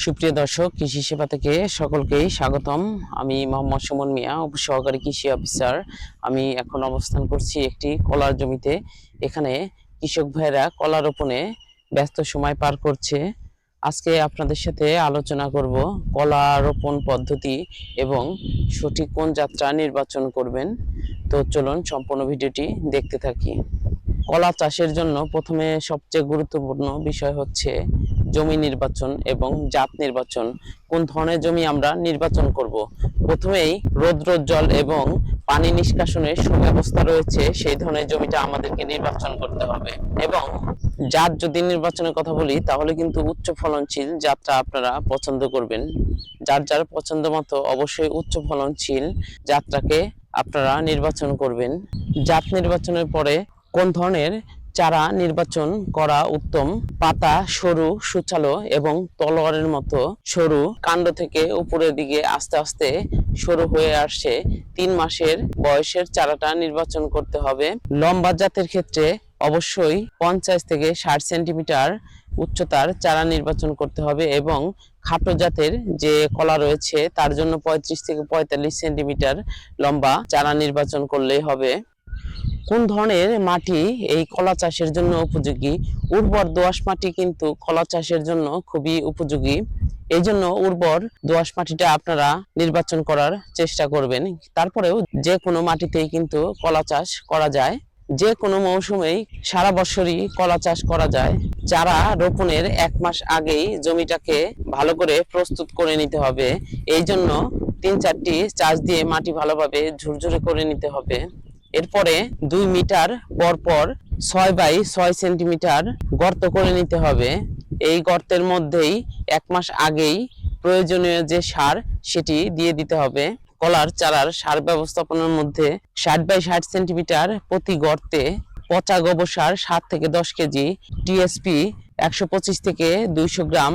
সুপ্রিয় দর্শক, কৃষি সেবা থেকে সকলকেই স্বাগতম। আমি মোহাম্মদ সুমন মিয়া, উপসহকারী কৃষি অফিসার। আমি এখন অবস্থান করছি একটি কলার জমিতে। এখানে কৃষক ভাইয়েরা কলা রোপণে ব্যস্ত সময় পার করছে। আজকে আপনাদের সাথে আলোচনা করব কলা রোপণ পদ্ধতি এবং সঠিক কোন যাত্রা নির্বাচন করবেন। তো চলুন সম্পূর্ণ ভিডিওটি দেখতে থাকি। কলা চাষের জন্য প্রথমে সবচেয়ে গুরুত্বপূর্ণ বিষয় হচ্ছে জমি নির্বাচন এবং জাত নির্বাচন, কোন ধরনের জমি আমরা নির্বাচন করব? প্রথমেই রৌদ্রোজ্জ্বল এবং পানি নিষ্কাশনের সুব্যবস্থা রয়েছে, সেই ধরনের জমিটা আমাদেরকে নির্বাচন করতে হবে। এবং জাত যদি নির্বাচনের কথা বলি, তাহলে কিন্তু উচ্চ ফলনশীল জাতটা আপনারা পছন্দ করবেন। যার যার পছন্দ মতো অবশ্যই উচ্চ ফলনশীল জাতটাকে আপনারা নির্বাচন করবেন। জাত নির্বাচনের পরে কোন ধরনের চারা নির্বাচন করা উত্তম। পাতা সরু, সুচালো এবং তলোয়ারের মতো সরু কাণ্ড থেকে উপরের দিকে আস্তে আস্তে সরু হয়ে আসছে। তিন মাসের বয়সের চারাটা নির্বাচন করতে হবে। লম্বা জাতের ক্ষেত্রে অবশ্যই পঞ্চাশ থেকে ষাট সেন্টিমিটার উচ্চতার চারা নির্বাচন করতে হবে এবং খাটো জাতের যে কলা রয়েছে তার জন্য পঁয়ত্রিশ থেকে পঁয়তাল্লিশ সেন্টিমিটার লম্বা চারা নির্বাচন করলেই হবে। কোন ধরনের মাটি এই কলা চাষের জন্য উপযোগী? উর্বর দোআঁশ মাটি কিন্তু কলা চাষের জন্য খুবই উপযোগী। এই জন্য উর্বর দোআঁশ মাটিটা আপনারা নির্বাচন করার চেষ্টা করবেন। তারপরেও যে কোনো মাটিতেই কিন্তু কলা চাষ করা যায়। যে কোনো মৌসুমেই সারা বছরই কলা চাষ করা যায়। চারা রোপণের এক মাস আগেই জমিটাকে ভালো করে প্রস্তুত করে নিতে হবে। এই জন্য তিন চারটি চাষ দিয়ে মাটি ভালোভাবে ঝুরঝুরে করে নিতে হবে। এরপরে দুই মিটার পর পর ছয় বাই ছয় সেন্টিমিটার গর্ত করে নিতে হবে। এই গর্তের মধ্যেই এক মাস আগেই প্রয়োজনীয় যে সার সেটি দিয়ে দিতে হবে। কলার চারার সার ব্যবস্থাপনার মধ্যে ষাট বাই ষাট সেন্টিমিটার প্রতি গর্তে পচা গোবর সার সাত থেকে দশ কেজি টিএসপি একশো পঁচিশ থেকে দুইশো গ্রাম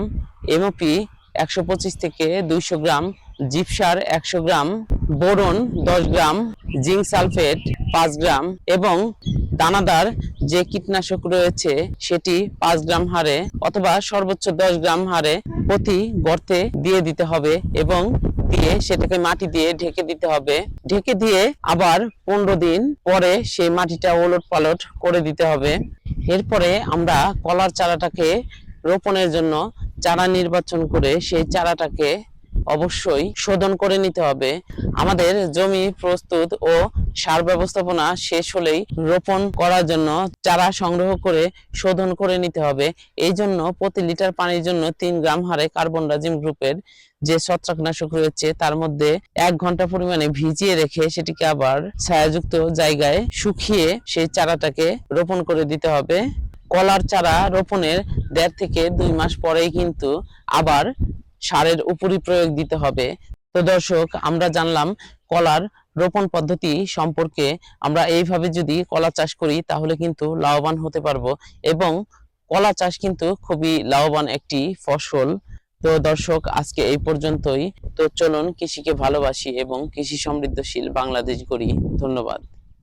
এমওপি একশো পঁচিশ থেকে দুইশো গ্রাম জিপসার একশো গ্রাম, বোরন দশ গ্রাম, জিঙ্ক সালফেট পাঁচ গ্রাম এবং দানাদার যে কীটনাশক রয়েছে সেটি পাঁচ গ্রাম হারে অথবা সর্বোচ্চ দশ গ্রাম হারে প্রতি গর্তে দিয়ে দিতে হবে এবং দিয়ে সেটাকে মাটি দিয়ে ঢেকে দিতে হবে। ঢেকে দিয়ে আবার পনেরো দিন পরে সেই মাটিটা ওলট পালট করে দিতে হবে। এরপরে আমরা কলার চারাটাকে রোপণের জন্য চারা নির্বাচন করে সেই চারাটাকে অবশ্যই শোধন করে নিতে হবে। আমাদের জমি প্রস্তুত ও সার ব্যবস্থাপনা শেষ হলেই রোপণ করার জন্য চারা সংগ্রহ করে শোধন করে নিতে হবে। এই জন্য প্রতি লিটার পানির জন্য তিন গ্রাম হারে কার্বন ডাজিম গ্রুপের যে ছত্রাকনাশক রয়েছে, তার মধ্যে এক ঘণ্টা পরিমাণে ভিজিয়ে রেখে সেটিকে আবার ছায়াযুক্ত জায়গায় শুকিয়ে সেই চারাটাকে রোপণ করে দিতে হবে। কলার চারা রোপণের দেড় থেকে দুই মাস পরেই কিন্তু আবার সারের উপরি প্রয়োগ দিতে হবে। তো দর্শক, আমরা জানলাম কলার রোপণ পদ্ধতি সম্পর্কে। আমরা এইভাবে যদি কলা চাষ করি, তাহলে কিন্তু লাভবান হতে পারব এবং কলা চাষ কিন্তু খুবই লাভবান একটি ফসল। তো দর্শক, আজকে এই পর্যন্তই। তো চলুন, কৃষিকে ভালোবাসি এবং কৃষি সমৃদ্ধশীল বাংলাদেশ গড়ি। ধন্যবাদ।